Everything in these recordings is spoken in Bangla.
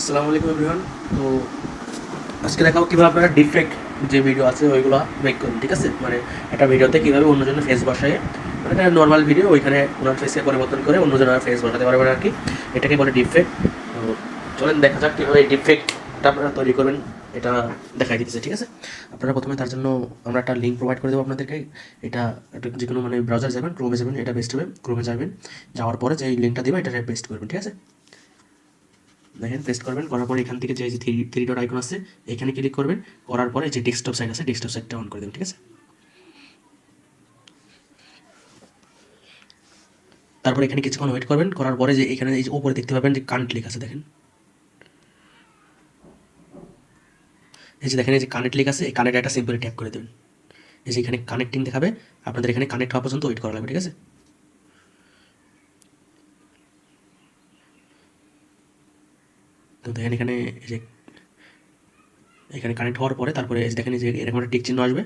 আসসালামু আলাইকুম এভরিওয়ান তো আজকে দেখাবো কীভাবে আপনারা ডিফেক্ট যে ভিডিও আছে, ওইগুলো মেক করুন, ঠিক আছে? মানে একটা ভিডিওতে কীভাবে অন্যজনের ফেস বসায়। মানে একটা নর্মাল ভিডিও ওইখানে ওনার ফেসকে পরিবর্তন করে অন্যজনের ফেস বসাতে পারবেন আর কি। এটাকে বলে ডিফেক্ট তো চলেন দেখা যাক কীভাবে এই ডিফেক্টটা আপনারা তৈরি করবেন, এটা দেখাই দিতেছে, ঠিক আছে? আপনারা প্রথমে তার জন্য আমরা একটা লিঙ্ক প্রোভাইড করে দেবো আপনাদেরকে। এটা যে কোনো মানে ব্রাউজার যাবেন ক্রোমে যাবেন, এটা বেস্ট হবে। ক্রোমে যাবেন, যাওয়ার পরে যে লিঙ্কটা দেবো এটা পেস্ট করবেন, ঠিক আছে? দেখেন পেস্ট করবেন, করার পরে এখান থেকে যে থ্রি থ্রি ডট আইকন আছে, এখানে ক্লিক করবেন, করার পরে যে ডেস্কটপ সাইট আছে ডেস্কটপ সাইটটা অন করে দেবেন, ঠিক আছে? তারপরে এখানে কিছুক্ষণ ওয়েট করবেন, করার পরে যে এখানে এই উপরে দেখতে পাবেন যে কানেক্ট লিখ আছে, দেখেন। এই যে দেখেন, এই যে কানেক্ট লিখ আছে, এই কানেক্ট একটা সিম্পলি ট্যাপ করে দেবেন। এই যে এখানে কানেক্টিং দেখাবে, আপনাদের এখানে কানেক্ট হওয়া পর্যন্ত ওয়েট করা লাগবে, ঠিক আছে? তো দেখেন এখানে যে, এখানে কানেক্ট হওয়ার পরে তারপরে দেখেন যে এরকম একটা টিক চিহ্ন আসবে,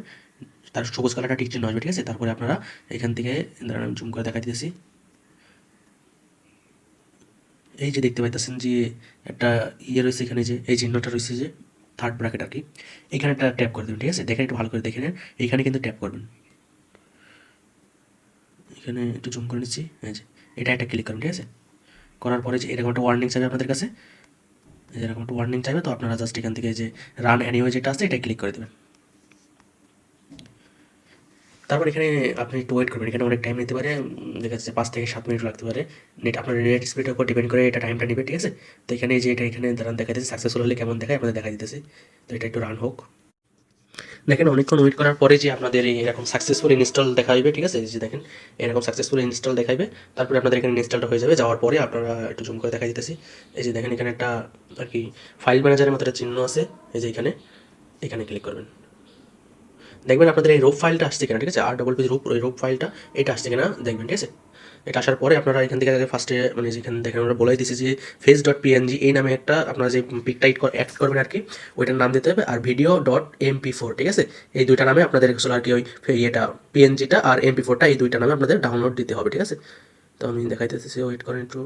তার সবুজ কালারটা টিক চিহ্ন আসবে, ঠিক আছে? তারপরে আপনারা এখান থেকে দাঁড়ান জুম করে দেখা দিতেছি। এই যে দেখতে পাইতেছেন যে একটা ইয়ে রয়েছে এখানে যে, এই চিহ্নটা রয়েছে যে থার্ড ব্র্যাকেট আর কি। এখানে একটা ট্যাপ করে দেবেন, ঠিক আছে? দেখেন একটু ভালো করে দেখে নেন। এইখানে কিন্তু ট্যাপ করবেন। এখানে একটু জুম করে নিচ্ছি হ্যাঁ এটা একটা ক্লিক করবেন, ঠিক আছে? করার পরে যে এরকম একটা ওয়ার্নিং চাইবে আপনাদের কাছে এরকম একটা ওয়ার্নিং চাইবে, তো আপনারা জাস্ট এখান থেকে যে রান অ্যানিওয়ে যেটা আছে এটা ক্লিক করে দেবেন। তারপর এখানে আপনি একটু ওয়েট করবেন, এখানে অনেক টাইম নিতে পারে দেখা যাচ্ছে পাঁচ থেকে সাত মিনিট লাগতে পারে। নেট আপনার নেট স্পিডের উপর ডিপেন্ড করে এটা টাইমটা নেবে, ঠিক আছে? তো এখানে যে এটা এখানে দাঁড়ান দেখা দিতেছে সাকসেসফুল হলে কেমন দেখায়, আপনাদের দেখা দিতেছে। তো এটা একটু রান হোক। দেখেন অনেকক্ষণ ওয়েট করার পরে যে আপনাদের এই এরকম সাকসেসফুল ইনস্টল দেখাবে ঠিক আছে? যে দেখেন, এরকম সাকসেসফুল ইনস্টল দেখাবে তারপরে আপনাদের এখানে ইনস্টলটা হয়ে যাবে। যাওয়ার পরে আপনারা একটু জুম করে দেখা দিতেছি। এই যে দেখেন, এখানে একটা আর কি ফাইল ম্যানেজারের মতো একটা চিহ্ন আছে। এই যে এখানে এখানে ক্লিক করবেন। দেখবেন আপনাদের এই রোপ ফাইলটা আসছে কিনা, ঠিক আছে? আর ডবল পেজ রোপ ওই রোপ ফাইলটা এটা আসছে কিনা দেখবেন, ঠিক আছে? এটা আসার পরে আপনারা এখান থেকে আগে ফার্স্টে মানে যেখানে দেখেন আমরা বলে দিয়েছি যে ফেস ডট পিএনজি এই নামে একটা আপনারা যে পিকটা অ্যাড করবেন আর কি, ওইটার নাম দিতে হবে আর ভিডিও ডট এমপি ফোর ঠিক আছে? এই দুইটা নামে আপনাদের আর কি ওই ইয়েটা পিএনজিটা আর এমপি ফোরটা এই দুইটা নামে আপনাদের ডাউনলোড দিতে হবে, ঠিক আছে? তো আমি দেখাইতেছি ওয়েট করেন একটু।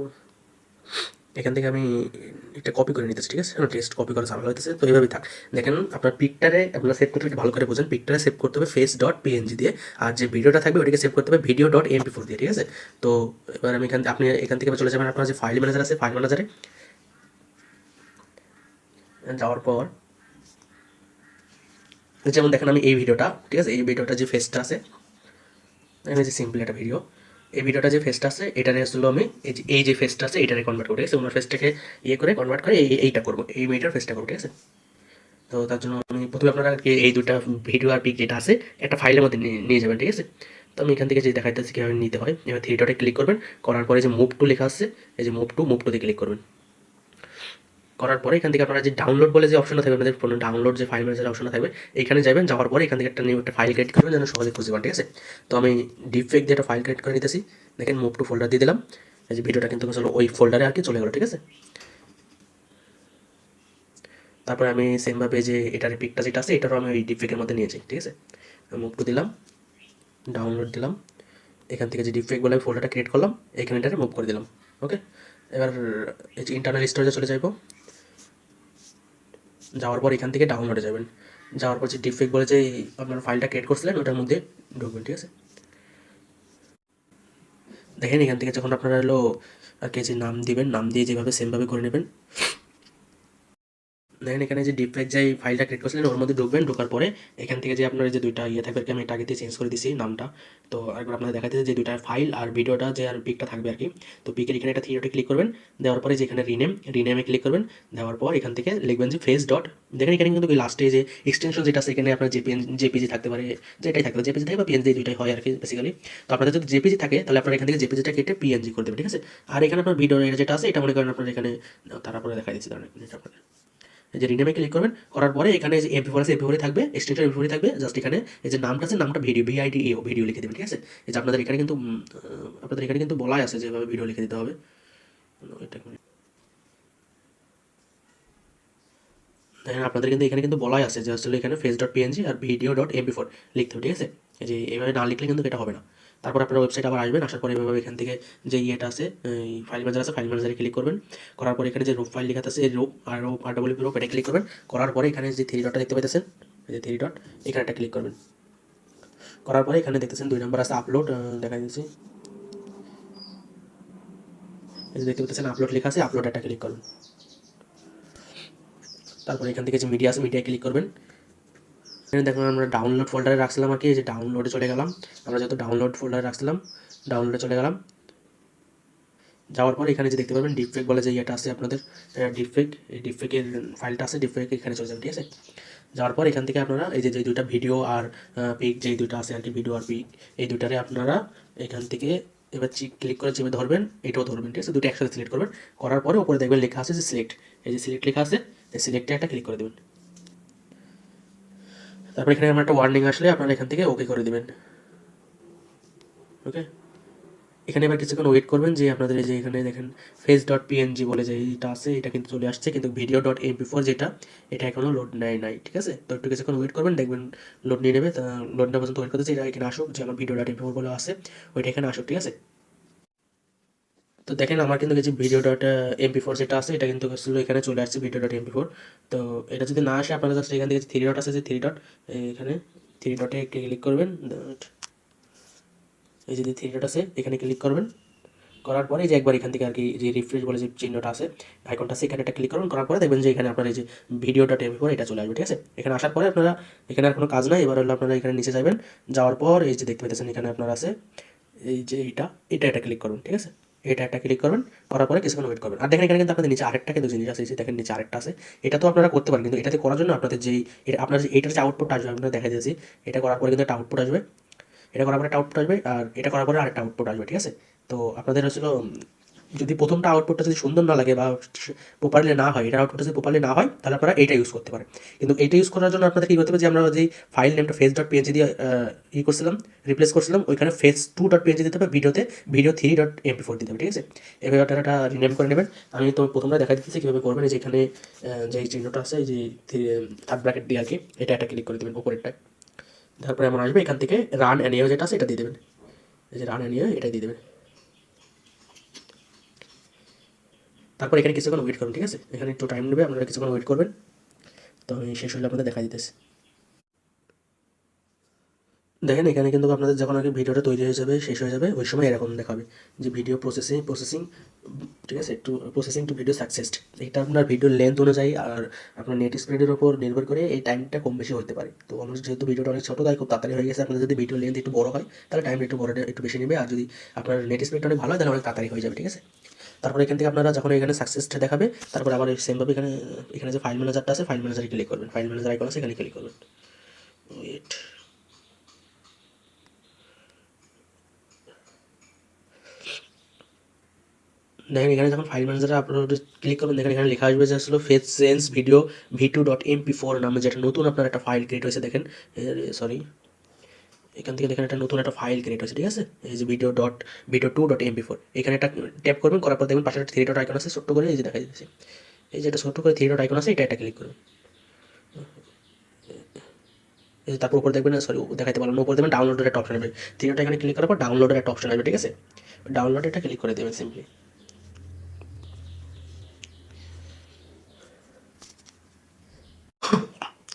এখান থেকে আমি এটা কপি করে নিতেছি, ঠিক আছে? টেস্ট কপি করা ঝামেলা হইতেছে, তো এইভাবেই থাক। দেখেন, আপনার পিকটারে আপনার সেভ করতে ভালো করে বোঝেন পিকটারে সেভ করতে হবে ফেস ডট পিএনজি দিয়ে, আর যে ভিডিওটা থাকবে ওটাকে সেভ করতে হবে ভিডিও ডট এমপি ফোর দিয়ে, ঠিক আছে? তো এবার আমি এখান, আপনি এখান থেকে চলে যাবেন, আপনার যে ফাইল ম্যানেজার আছে ফাইল ম্যানেজারে যাওয়ার পর, যেমন দেখেন আমি এই ভিডিওটা ঠিক আছে? এই ভিডিওটা যে ফেসটা আছে আমি যে সিম্পল একটা ভিডিও এই ভিডিওটা যে ফেসটা আছে, এটা নিয়ে আসলে আমি এই যে এই যে ফেসটা আছে এটারে কনভার্ট করে, ঠিক আছে? ওনার ফেসটাকে ইয়ে করে কনভার্ট করে এই, এইটা করব, এই মেয়েটার ফেসটা করব, ঠিক আছে? তো তার জন্য আমি প্রথমে আপনারা এই দুটা ভিডিও আর পিক যেটা আছে, একটা ফাইলের মধ্যে নিয়ে নিয়ে যাবেন, ঠিক আছে? তো আমি এখান থেকে যে দেখাইতেছি কীভাবে নিতে হয়, এবার থ্রি ডটে ক্লিক করবেন, করার পরে যে মুভ টু লেখা আছে, এই যে মুভ টু মুভ টুতে ক্লিক করবেন। করার পরে এখান থেকে আপনারা যে ডাউনলোড বলে যে অপশনটা থাকবে, আপনাদের ফোনে ডাউনলোড যে ফাইল ম্যানেজার অপশনটা থাকবে, এখানে যাবেন, যাওয়ার পরে এখান থেকে একটা নিউ একটা ফাইল ক্রিয়েট করবেন যেন সহজে খুঁজে পান, ঠিক আছে? তো আমি ডিপফেক দিয়ে একটা ফাইল ক্রিয়েট করে নিতেছি। দেখেন মুভ টু ফোল্ডার দিয়ে দিলাম। এই যে ভিডিওটা কিন্তু চলো ওই ফোল্ডারে আর কি চলে গেলো, ঠিক আছে? তারপরে আমি সেমভাবে যে এটার পিকটা যেটা আছে, এটারও আমি ওই ডিপফেকের মধ্যে নিয়েছি ঠিক আছে? মুভ টু দিলাম ডাউনলোড দিলাম। এখান থেকে যে ডিপফেক বলে আমি ফোল্ডারটা ক্রিয়েট করলাম, এখানে মুভ করে দিলাম ওকে এবার এই যে ইন্টারনাল স্টোরেজে চলে যাইবো। যাওয়ার পর এখান থেকে ডাউনলোডে যাবেন। যাওয়ার পর যে ডিফেক্ট বলে যে আপনার ফাইলটা ক্রিয়েট করছিলেন, ওটার মধ্যে ঢুকবেন, ঠিক আছে? দেখেন, এখান থেকে যখন আপনারা হলো আর কে যে নাম দিবেন, নাম দিয়ে যেভাবে সেমভাবে করে নেবেন দেখেন এখানে যে ডিফেক্ট যে ফাইলটা ক্রিয়েট করছিলেন, ওর মধ্যে ঢুকবেন, ঢোকার পরে এখান থেকে যে আপনার যে দুইটা ইয়ে থাকবে আমি এটা চেঞ্জ করে দিছি নামটা। তো একবার আপনাদের দেখাতে যে দুইটা ফাইল আর ভিডিওটা যে আর পিকটা থাকবে আর কি। তো পিকের এখানে একটা থ্রিডটে ক্লিক করবেন, দেওয়ার পরে যে এখানে রিনেম রিনেমে ক্লিক করবেন, দেওয়ার পর এখান থেকে লিখবেন যে ফেস ডট দেখেন এখানে কিন্তু লাস্টে যে এক্সটেনশন যেটা এখানে আপনার জেপিএন জেপিজি থাকতে পারে, যেটাই থাকবে জেপিজি থাকে বা পিএনজি দুইটাই হয় আর কি বেসিক্যালি তো আপনাদের যদি জেপিজি থাকে, তাহলে আপনারা এখান থেকে জেপিজিটা কেটে পিএনজি করে দেবেন, ঠিক আছে? আর এখানে আপনার ভিডিও যেটা আছে, এটা মনে করেন আপনার এখানে, তারপরে দেখা দিচ্ছি এই যে রিনেমে ক্লিক করবেন, করার পরে এখানে যে এমপি ফোর আছে এমপি ফোরে থাকবে এক্সটেনশন এমপি ফোরে থাকবে জাস্ট এখানে এই যে নামটা আছে, নামটা ভিডিও ভিআইডি এও ভিডিও লিখে দেবেন, ঠিক আছে? এই যে আপনাদের এখানে কিন্তু আপনাদের এখানে কিন্তু বলাই আছে যেভাবে ভিডিও লিখে দিতে হবে। এটা আপনাদের কিন্তু এখানে কিন্তু বলাই আছে, যে আসলে এখানে ফেস ডট পিএনজি আর ভিডিও ডট এমপি ফোর লিখতে হবে, ঠিক আছে? এই যে এভাবে না লিখলে কিন্তু এটা হবে না। তারপর আপনারা ওয়েবসাইট আবার আসবেন, আসার পরে এভাবে এখান থেকে যে ইয়েটা আছে ফাইল ম্যানেজার আছে ফাইল ম্যানেজারে ক্লিক করবেন। করার পরে এখানে যে রূপ ফাইল লেখা আছে রূপ আর রূপ আর ডব্লিউ রূপ এটা ক্লিক করবেন। করার পরে এখানে যে থ্রি ডটটা দেখতে পাইতেছেন যে থ্রি ডট এখানে একটা ক্লিক করবেন। করার পরে এখানে দেখতেছেন দুই নম্বর আছে আপলোড দেখা যে দেখতে পাচ্ছেন আপলোড লেখা আছে আপলোড একটা ক্লিক করবেন। তারপরে এখান থেকে যে মিডিয়া আছে মিডিয়ায় ক্লিক করবেন। দেখুন, আমরা ডাউনলোড ফোল্ডারে রাখছিলাম আর কি, এই যে ডাউনলোডে চলে গেলাম। আমরা যেহেতু ডাউনলোড ফোল্ডারে রাখছিলাম ডাউনলোডে চলে গেলাম। যাওয়ার পর এখানে যে দেখতে পাবেন ডিফেক্ট বলে যে ইয়েটা আছে আপনাদের ডিফেক্ট এই ডিফেক্টের ফাইলটা আছে ডিফেক্ট এখানে চলে যাবে, ঠিক আছে? যাওয়ার পর এখান থেকে আপনারা এই যে যে দুইটা ভিডিও আর পিক যেই দুইটা আছে আর কি ভিডিও আর পিক এই দুইটারে আপনারা এখান থেকে এবার চিক ক্লিক করে চেপে ধরবেন, এটাও ধরবেন, ঠিক আছে? দুটো একসাথে সিলেক্ট করবেন। করার পরে ওপরে দেখবেন লেখা আছে যে সিলেক্ট এই যে সিলেক্ট লেখা আছে সিলেক্টে একটা ক্লিক করে দেবেন। তারপর এখানে আমার একটা ওয়ার্নিং আসলে, আপনারা এখান থেকে ওকে করে দেবেন। ওকে এখানে এবার কিছুক্ষণ ওয়েট করবেন যে আপনাদের যে এখানে দেখেন ফেস ডট পিএনজি বলে যে এইটা আছে, এটা কিন্তু চলে আসছে, কিন্তু ভিডিও ডট এমপি ফোর যেটা, এটা এখনও লোড নেয় নাই, ঠিক আছে? তো একটু কিছুক্ষণ ওয়েট করবেন, দেখবেন লোড নিয়ে নেবে, তা লোড নেওয়া পর্যন্ত ওয়েট করতেছে এটা এখানে আসুক, যে আমার ভিডিও ডট এমপি ফোর বলে আছে, ওইটা এখানে আসুক, ঠিক আছে? তো দেখেন, আমার কিন্তু যে ভিডিও ডট এমপি ফোর যেটা আছে, এটা কিন্তু এখানে চলে আসছে ভিডিও ডট এমপি ফোর তো এটা যদি না আসে, আপনারা জাস্ট এখান থেকে থ্রি ডট আছে, যে থ্রি ডট এখানে থ্রি ডটে ক্লিক করবেন এই যে থ্রি ডট আছে, এখানে ক্লিক করবেন। করার পরে যে একবার এখান থেকে আর কি, যে রিফ্রেশ বলে যে চিহ্নটা আছে আইকনটা আছে, এখানে একটা ক্লিক করবেন। করার পরে দেখবেন যে এখানে আপনার এই যে ভিডিও ডট এমপি ফোর এটা চলে আসবে, ঠিক আছে? এখানে আসার পরে আপনারা, এখানে আর কোনো কাজ নাই, এবার হলো আপনারা এখানে নিচে যাবেন। যাওয়ার পর এই যে দেখতে পেতেছেন এখানে আপনার আছে, এই যে এটা এটা একটা ক্লিক করুন ঠিক আছে? এটা একটা ক্লিক করবেন, করার পরে কিছুক্ষণ ওয়েট করবেন। আর দেখেন এখানে কিন্তু আপনাদের নিচে আরেকটা কিন্তু জিনিস আছে দেখেন নিচে আরেকটা আছে। এটা তো আপনারা করতে পারেন, কিন্তু এটাতে করার জন্য আপনাদের যেই এটা আপনার যে এটার যে আউটপুট আসবে আপনারা দেখা যাচ্ছে এটা করার পরে কিন্তু একটা আউটপুট আসবে। এটা করার পরে একটা আউটপুট আসবে, আর এটা করার পরে আরেকটা আউটপুট আসবে, ঠিক আছে? তো আপনাদের হচ্ছিল যদি প্রথমটা আউটপুটটা যদি সুন্দর না লাগে বা প্রপারলি না হয়, এটা আউটপুটটা যদি প্রপারলি না হয়, তাহলে আপনারা এইটা ইউজ করতে পারেন। কিন্তু এইটা ইউজ করার জন্য আপনাদের কী করতে হবে যে, আমরা যে ফাইল নেমটা ফেস ডট পিএনজি দিয়ে ই করছিলাম রিপ্লেস করছিলাম, ওইখানে ফেস টু ডট পিএনজি দিতে হবে, ভিডিওতে video three dot MP four দিতে হবে, ঠিক আছে? এভাবে আপনারা এটা রিনেম করে নেবেন। আমি তো প্রথমটা দেখা দিতেছি কীভাবে করবেন যে এখানে যে চিহ্নটা আছে যে থার্ড ব্র্যাকেট দিয়ে আর কি এটা একটা ক্লিক করে দেবেন, উপরেরটায়। তারপরে এমন আসবে, এখান থেকে রান অ্যানিও যেটা আছে, এটা দিয়ে দেবেন। এই যে রান অ্যানিও এটা দিয়ে দেবেন। তারপর এখানে কিছুক্ষণ ওয়েট করুন, ঠিক আছে? এখানে একটু টাইম নেবে, আপনারা কিছুক্ষণ ওয়েট করবেন। তো আমি শেষ হলে আপনাদের দেখা দিতেছে। দেখেন, এখানে কিন্তু আপনাদের যখন আর ভিডিওটা তৈরি হয়ে যাবে, শেষ হয়ে যাবে, ওই সময় এরকম দেখাবে যে ভিডিও প্রসেসিং প্রসেসিং ঠিক আছে? একটু প্রসেসিং টু ভিডিও সাকসেস এটা আপনার ভিডিওর লেন্থ অনুযায়ী আর আপনার নেট স্পিডের ওপর নির্ভর করে এই টাইমটা কম বেশি হতে পারে। তো আমার যেহেতু ভিডিওটা অনেক ছোটো, তাই খুব তাড়াতাড়ি হয়ে গেছে। আপনাদের যদি ভিডিও লেন্থ একটু বড় হয়, তাহলে টাইম একটু বড়, একটু বেশি নেবে। আর যদি আপনার নেট স্পিডটা অনেক ভালো হয়, তাহলে অনেক তাড়াতাড়ি হয়ে যাবে, ঠিক আছে? তারপরে এখান থেকে আপনারা যখন এখানে সাকসেসটা দেখাবে, তারপর আবার সেমভাবে এখানে এখানে যে ফাইল ম্যানেজারটা আছে ফাইল ম্যানেজারে ক্লিক করবেন। ফাইল ম্যানেজার আইকন আছে, এখানে ক্লিক করবেন। ওয়েট দেখেন এখানে যখন ফাইল ম্যানেজারে আপলোড ক্লিক করবেন, দেখেন এখানে লেখা আসবে যে আসলে face sense video V two dot MP four নামে যেটা নতুন আপনার একটা ফাইল ক্রিয়েট হয়েছে, দেখেন। সরি এখান থেকে দেখেন একটা নতুন একটা ফাইল ক্রিয়েট হয়েছে, ঠিক আছে? এই যে video dot video two dot MP four এখানে একটা ট্যাপ করবেন, করার পর দেখবেন পাশে একটা থ্রি ডট আইকন আছে, ছোট্ট করে এই যে দেখা যাচ্ছে এই যে একটা ছোট্ট করে থ্রি ডট আইকন আছে, এটা একটা ক্লিক করুন। তারপর উপর দেখবেন সরি দেখাতে পারলাম উপর দেখবেন ডাউনলোডের একটা অপশন আসবে। থ্রি ডট এখানে ক্লিক করার পর ডাউনলোডের একটা অপশন আসবে, ঠিক আছে? ডাউনলোড এটা ক্লিক করে দেবেন সিম্পলি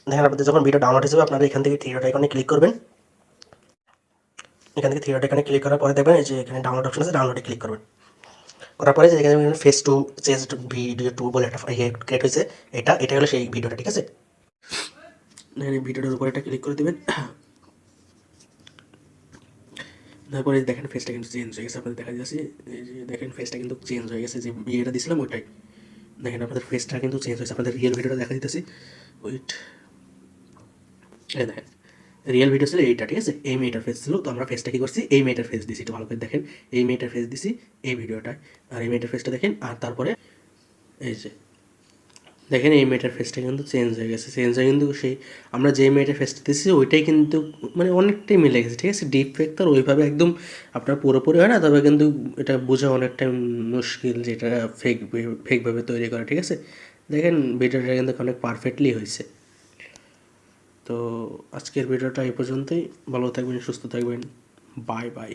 দেখেন, আপনাদের যখন ভিডিও ডাউনলোড হিসেবে আপনারা এখান থেকে থ্রি ডট আইকনে ক্লিক করবেন। এখান থেকে ডট এখানে ক্লিক করার পরে দেখবেন যে এখানে ডাউনলোড অপশন আছে ডাউনলোডে ক্লিক করবেন। করার পরে যে এখানে face two change video two বলে একটা ক্রিয়েট হয়েছে, এটা এটা হলো সেই ভিডিওটা ঠিক আছে? ভিডিওটার উপরে এটা ক্লিক করে দেবেন। তারপরে দেখেন ফেসটা কিন্তু চেঞ্জ হয়ে গেছে, আপনাদের দেখা যাচ্ছে। এই যে দেখেন ফেসটা কিন্তু চেঞ্জ হয়ে গেছে, যে বিয়েটা দিয়েছিলাম ওইটাই। দেখেন আপনাদের ফেসটা কিন্তু চেঞ্জ হয়েছে, আপনাদের রিয়েল ভিডিওটা দেখা দিতেছি ওইট দেখেন। রিয়েল ভিডিও ছিল এইটা, ঠিক আছে? এই মেয়েটার ফেস ছিল, তো আমরা ফেসটা কী করছি? এই মেয়েটার ফেস দিছি, একটু ভালো করে দেখেন। এই মেয়েটার ফেস দিছি, এই ভিডিওটায়। আর এই মেয়েটার ফেসটা দেখেন, আর তারপরে এই যে, দেখেন এই মেয়েটার ফেসটা কিন্তু চেঞ্জ হয়ে গেছে চেঞ্জ হয়ে কিন্তু সেই, আমরা যে মেয়েটার ফেসটা দিচ্ছি ওইটাই কিন্তু মানে অনেকটাই মিলে গেছে, ঠিক আছে? ডিপ ফেক তো ওইভাবে একদম আপনার পুরোপুরি হয় না, তবে কিন্তু এটা বোঝা অনেকটাই মুশকিল যেটা ফেক ফেকভাবে তৈরি করা, ঠিক আছে? দেখেন ভিডিওটা কিন্তু অনেক পারফেক্টলি হয়েছে। তো আজকের ভিডিওটা এই পর্যন্তই। ভালো থাকবেন সুস্থ থাকবেন। Bye bye.